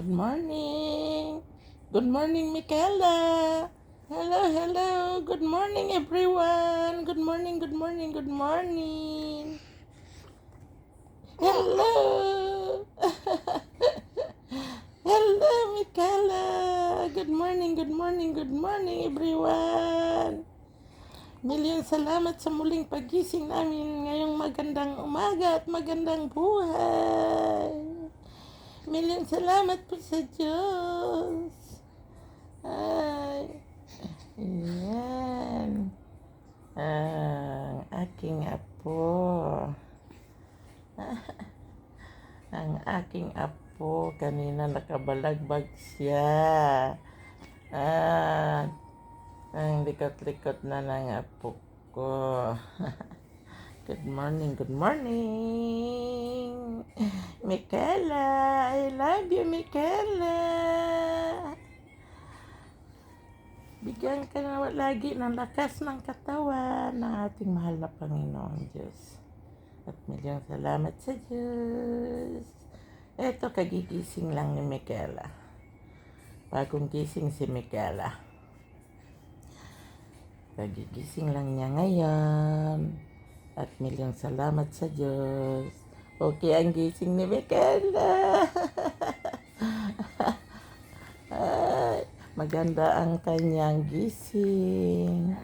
Good morning. Good morning, Michaela. Hello, hello. Good morning, everyone. Good morning, good morning, good morning. Hello. hello, Michaela. Good morning, good morning, good morning, everyone. Milyon salamat sa muling pagising namin ngayong magandang umaga at magandang buhay. Milyon salamat po sa Diyos. Ay, yan. Ang aking apo. Ang aking apo, kanina nakabalagbag siya. At ang likot-likot na ng apo ko. Good morning, good morning. Michaela, I love you, Michaela. Bigyan ka na lagi ng lakas ng katawan ng ating mahal na Panginoong Diyos. At milyong salamat sa Diyos. Eto, kagigising lang ni Michaela. Bagong gising si Michaela. Kagigising lang niya ngayon. At milyong salamat sa Diyos. Okay ang gising ni. Ay, maganda ang kanyang gising.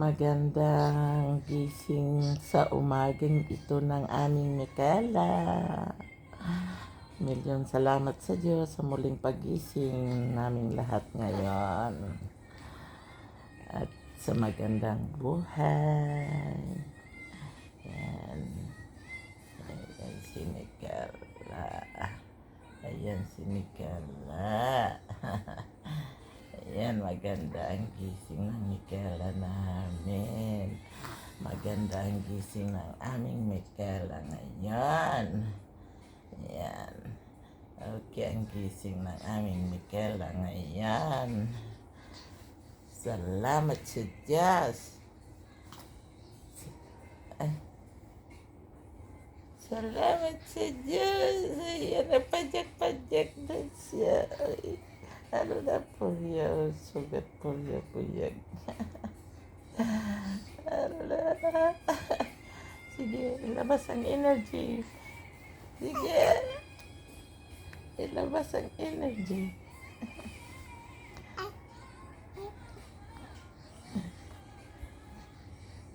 Magandang gising sa umagang ito ng aming Michaela. Milyon salamat sa Diyos sa muling pagising naming lahat ngayon. At sa magandang buhay. Maganda ang gising ng Michaela namin. Maganda ang gising ng aming Michaela ngayon. Ayan. Okay, ang gising ng aming Michaela ngayon. Salamat sa Diyos. Salamat sa Diyos. Ayan, napajak-pajak na siya. Ay, Aduh, punya sugat punya punya. Arada. Sige, ilabas ang energy. Sige. Ilabas ang energy.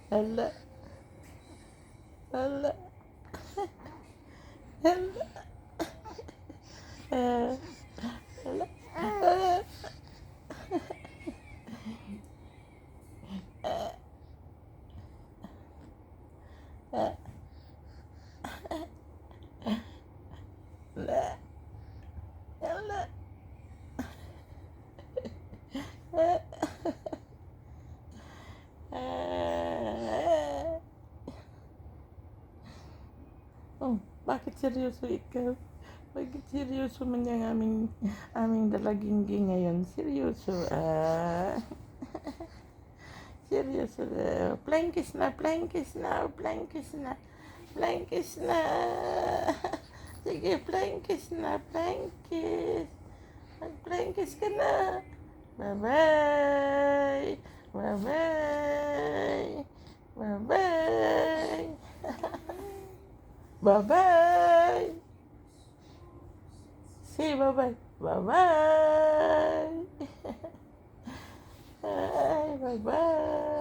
Hala. Hala. Hala. Hala. Eh. Bakit seryoso ikaw? Bakit seryoso man yung aming, aming dalaginggi ngayon? Seryoso, ah. Serious. Flying Krishna, Flying Krishna, Flying Krishna, Flying Krishna. Sige, is not Flying is Flying Kiss ka na. Bye-bye. Bye-bye. Bye-bye. Bye-bye. Say bye-bye. Bye-bye. Ay, bye-bye.